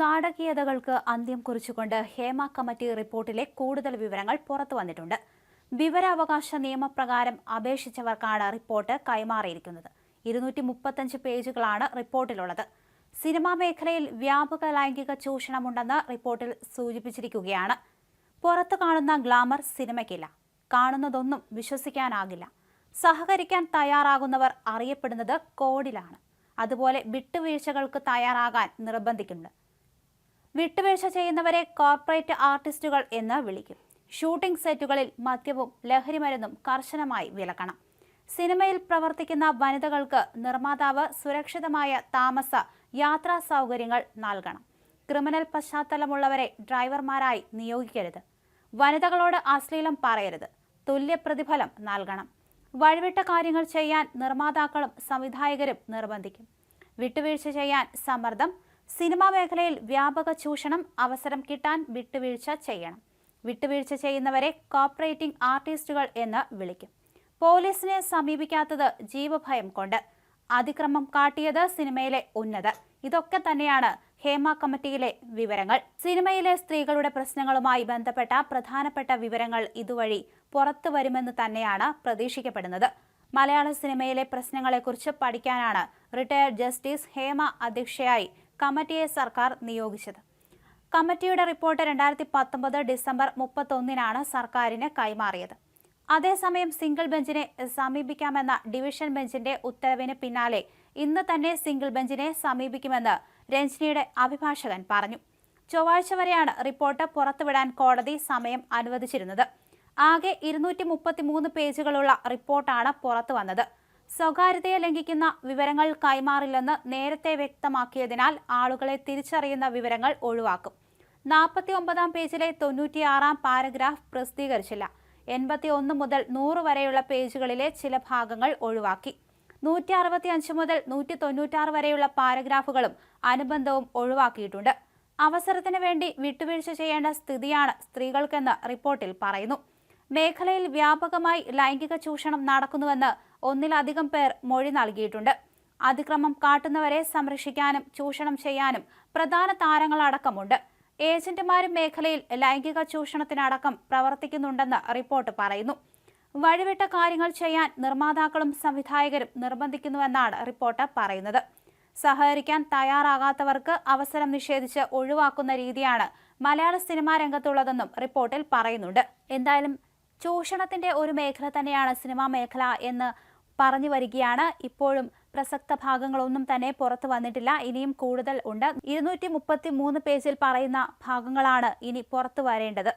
നാടകീയതകൾക്ക് അന്ത്യം കുറിച്ചുകൊണ്ട് ഹേമ കമ്മിറ്റി റിപ്പോർട്ടിലെ കൂടുതൽ വിവരങ്ങൾ പുറത്തു വന്നിട്ടുണ്ട്. വിവരാവകാശ നിയമപ്രകാരം അപേക്ഷിച്ചവർക്കാണ് റിപ്പോർട്ട് കൈമാറിയിരിക്കുന്നത്. ഇരുന്നൂറ്റി മുപ്പത്തഞ്ച് പേജുകളാണ് റിപ്പോർട്ടിലുള്ളത്. സിനിമാ മേഖലയിൽ വ്യാപക ലൈംഗിക ചൂഷണമുണ്ടെന്ന് റിപ്പോർട്ടിൽ സൂചിപ്പിച്ചിരിക്കുകയാണ്. പുറത്തു കാണുന്ന ഗ്ലാമർ സിനിമയ്ക്കില്ല. കാണുന്നതൊന്നും വിശ്വസിക്കാനാകില്ല. സഹകരിക്കാൻ തയ്യാറാകുന്നവർ അറിയപ്പെടുന്നത് കോഡിലാണ് അതുപോലെ വിട്ടുവീഴ്ചകൾക്ക് തയ്യാറാകാൻ നിർബന്ധിക്കുന്നുണ്ട്. വിട്ടുവീഴ്ച ചെയ്യുന്നവരെ കോർപ്പറേറ്റ് ആർട്ടിസ്റ്റുകൾ എന്ന് വിളിക്കും. ഷൂട്ടിംഗ് സെറ്റുകളിൽ മദ്യവും ലഹരിമരുന്നും കർശനമായി വിലക്കണം. സിനിമയിൽ പ്രവർത്തിക്കുന്ന വനിതകൾക്ക് നിർമ്മാതാവ് സുരക്ഷിതമായ താമസ യാത്രാ സൗകര്യങ്ങൾ നൽകണം. ക്രിമിനൽ പശ്ചാത്തലമുള്ളവരെ ഡ്രൈവർമാരായി നിയോഗിക്കരുത്. വനിതകളോട് അശ്ലീലം പറയരുത്. തുല്യ പ്രതിഫലം നൽകണം. വഴിവിട്ട കാര്യങ്ങൾ ചെയ്യാൻ നിർമ്മാതാക്കളും സംവിധായകരും നിർബന്ധിക്കും. വിട്ടുവീഴ്ച ചെയ്യാൻ സമ്മർദ്ദം സിനിമാ മേഖലയിൽ വ്യാപക ചൂഷണം അവസരം കിട്ടാൻ വിട്ടുവീഴ്ച ചെയ്യണം. വിട്ടുവീഴ്ച ചെയ്യുന്നവരെ കോപ്പറേറ്റിംഗ് ആർട്ടിസ്റ്റുകൾ എന്ന് വിളിക്കും. പോലീസിനെ സമീപിക്കാത്തത് ജീവഭയം കൊണ്ട് അതിക്രമം കാട്ടിയത് സിനിമയിലെ ഉന്നത. ഇതൊക്കെ തന്നെയാണ് ഹേമ കമ്മിറ്റിയിലെ വിവരങ്ങൾ. സിനിമയിലെ സ്ത്രീകളുടെ പ്രശ്നങ്ങളുമായി ബന്ധപ്പെട്ട പ്രധാനപ്പെട്ട വിവരങ്ങൾ ഇതുവഴി പുറത്തു വരുമെന്ന് തന്നെയാണ് പ്രതീക്ഷിക്കപ്പെടുന്നത്. മലയാള സിനിമയിലെ പ്രശ്നങ്ങളെക്കുറിച്ച് പഠിക്കാനാണ് റിട്ടയർഡ് ജസ്റ്റിസ് ഹേമ അധ്യക്ഷയായി കമ്മിറ്റിയെ സർക്കാർ നിയോഗിച്ചത്. കമ്മിറ്റിയുടെ റിപ്പോർട്ട് രണ്ടായിരത്തി പത്തൊമ്പത് ഡിസംബർ മുപ്പത്തൊന്നിനാണ് സർക്കാരിന് കൈമാറിയത്. അതേസമയം സിംഗിൾ ബെഞ്ചിനെ സമീപിക്കാമെന്ന ഡിവിഷൻ ബെഞ്ചിന്റെ ഉത്തരവിന് പിന്നാലെ ഇന്ന് തന്നെ സിംഗിൾ ബെഞ്ചിനെ സമീപിക്കുമെന്ന് രഞ്ജിനിയുടെ അഭിഭാഷകൻ പറഞ്ഞു. ചൊവ്വാഴ്ച വരെയാണ് റിപ്പോർട്ട് പുറത്തുവിടാൻ കോടതി സമയം അനുവദിച്ചിരുന്നത്. ആകെ ഇരുന്നൂറ്റി പേജുകളുള്ള റിപ്പോർട്ടാണ് പുറത്തു വന്നത് സ്വകാര്യതയെ ലംഘിക്കുന്ന വിവരങ്ങൾ കൈമാറില്ലെന്ന് നേരത്തെ വ്യക്തമാക്കിയതിനാൽ ആളുകളെ തിരിച്ചറിയുന്ന വിവരങ്ങൾ ഒഴിവാക്കും. നാൽപ്പത്തി ഒമ്പതാം പേജിലെ തൊണ്ണൂറ്റിയാറാം പാരഗ്രാഫ് പ്രസിദ്ധീകരിച്ചില്ല. എൺപത്തി ഒന്ന് മുതൽ നൂറ് വരെയുള്ള പേജുകളിലെ ചില ഭാഗങ്ങൾ ഒഴിവാക്കി. നൂറ്റി അറുപത്തി അഞ്ച് മുതൽ നൂറ്റി തൊണ്ണൂറ്റാറ് വരെയുള്ള പാരഗ്രാഫുകളും അനുബന്ധവും ഒഴിവാക്കിയിട്ടുണ്ട്. അവസരത്തിന് വേണ്ടി വിട്ടുവീഴ്ച ചെയ്യേണ്ട സ്ഥിതിയാണ് സ്ത്രീകൾക്കെന്ന് റിപ്പോർട്ടിൽ പറയുന്നു. മേഖലയിൽ വ്യാപകമായി ലൈംഗിക ചൂഷണം നടക്കുന്നുവെന്ന് ഒന്നിലധികം പേർ മൊഴി നൽകിയിട്ടുണ്ട്. അതിക്രമം കാട്ടുന്നവരെ സംരക്ഷിക്കാനും ചൂഷണം ചെയ്യാനും പ്രധാന താരങ്ങളടക്കമുണ്ട്. ഏജന്റുമാരും മേഖലയിൽ ലൈംഗിക ചൂഷണത്തിനടക്കം പ്രവർത്തിക്കുന്നുണ്ടെന്ന് റിപ്പോർട്ട് പറയുന്നു. വഴിവിട്ട കാര്യങ്ങൾ ചെയ്യാൻ നിർമ്മാതാക്കളും സംവിധായകരും നിർബന്ധിക്കുന്നുവെന്നാണ് റിപ്പോർട്ട് പറയുന്നത്. സഹകരിക്കാൻ തയ്യാറാകാത്തവർക്ക് അവസരം നിഷേധിച്ച് ഒഴിവാക്കുന്ന രീതിയാണ് മലയാള സിനിമാ രംഗത്തുള്ളതെന്നും റിപ്പോർട്ടിൽ പറയുന്നുണ്ട്. എന്തായാലും ചൂഷണത്തിന്റെ ഒരു മേഖല തന്നെയാണ് സിനിമാ മേഖല എന്ന് പറഞ്ഞു വരികയാണ്. ഇപ്പോഴും പ്രസക്ത ഭാഗങ്ങളൊന്നും തന്നെ പുറത്തു വന്നിട്ടില്ല. ഇനിയും കൂടുതൽ ഉണ്ട്. ഇരുന്നൂറ്റി പേജിൽ പറയുന്ന ഭാഗങ്ങളാണ് ഇനി പുറത്തു വരേണ്ടത്.